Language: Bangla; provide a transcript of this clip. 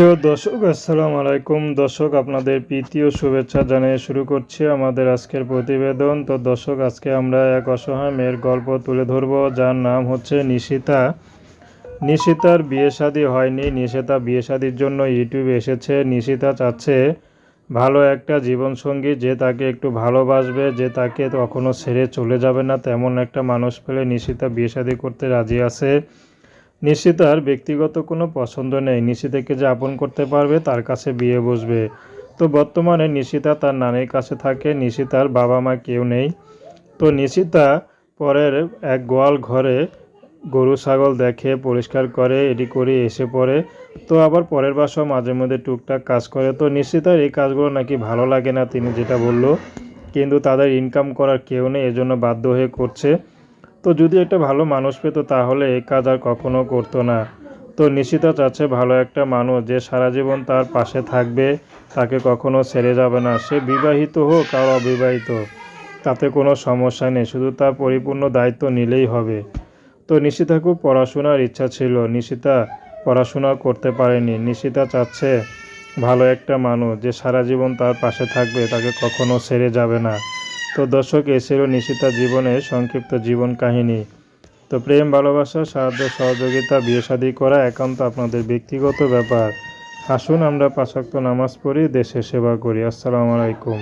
প্রিয় দর্শক, আসসালামু আলাইকুম। দর্শক, আপনাদের প্রীতি ও শুভেচ্ছা জানিয়ে শুরু করছি আমাদের আজকের প্রতিবেদন। তো দর্শক, আজকে আমরা এক অসহায় মেয়ের গল্প তুলে ধরব, যার নাম হচ্ছে নিশিতা। নিশিতার বিয়ে শাদী হয়নি। নিশিতা বিয়ে শাদীর জন্য ইউটিউবে এসেছে। নিশিতা চাচ্ছে ভালো একটা জীবনসঙ্গী, যে তাকে একটু ভালোবাসবে, যে তাকে কখনো ছেড়ে চলে যাবে না। তেমন একটা মানুষ পেলে নিশিতা বিয়ে শাদী করতে রাজি আছে। নিশিতার ব্যক্তিগত কোনো পছন্দ নেই। নিশিতাকে যে আপন করতে পারবে, তার কাছে বিয়ে বসবে। তো বর্তমানে নিশিতা তার নানির কাছে থাকে। নিশিতার বাবা মা কেউ নেই। তো নিশিতা পরের এক গোয়াল ঘরে গরু, ছাগল দেখে, পরিষ্কার করে, এটি করে এসে পড়ে। তো আবার পরের বাসাও মাঝে মধ্যে টুকটাক কাজ করে। তো নিশ্চিতার এই কাজগুলো নাকি ভালো লাগে না, তিনি যেটা বলল। কিন্তু তাদের ইনকাম করার কেউ নেই, এজন্য বাধ্য হয়ে করছে। তো যদি একটা ভালো মানুষ পেত তাহলে এই কাজ আর কখনো করতো না। তো নিশিতা চাচ্ছে ভালো একটা মানুষ যে সারা জীবন তার পাশে থাকবে, তাকে কখনো ছেড়ে যাবে না। সে বিবাহিত হোক আর অবিবাহিত, তাতে কোনো সমস্যা নেই, শুধু তার পরিপূর্ণ দায়িত্ব নিলেই হবে। তো নিশিতা খুব পড়াশোনার ইচ্ছা ছিল। নিশিতা পড়াশোনা করতে পারেনি। নিশিতা চাচ্ছে ভালো একটা মানুষ যে সারা জীবন তার পাশে থাকবে, তাকে কখনো ছেড়ে যাবে না। তো দর্শক, এ ছিল নিশিতা জীবনের সংক্ষিপ্ত জীবন কাহিনী। তো প্রেম, ভালোবাসা, সাহায্য, সহযোগিতা, বিয়ে শাদী করা একান্ত আপনাদের ব্যক্তিগত ব্যাপার। আসুন আমরা পাশাক্ত নামাজ পড়ি, দেশের সেবা করি। আসসালামু আলাইকুম।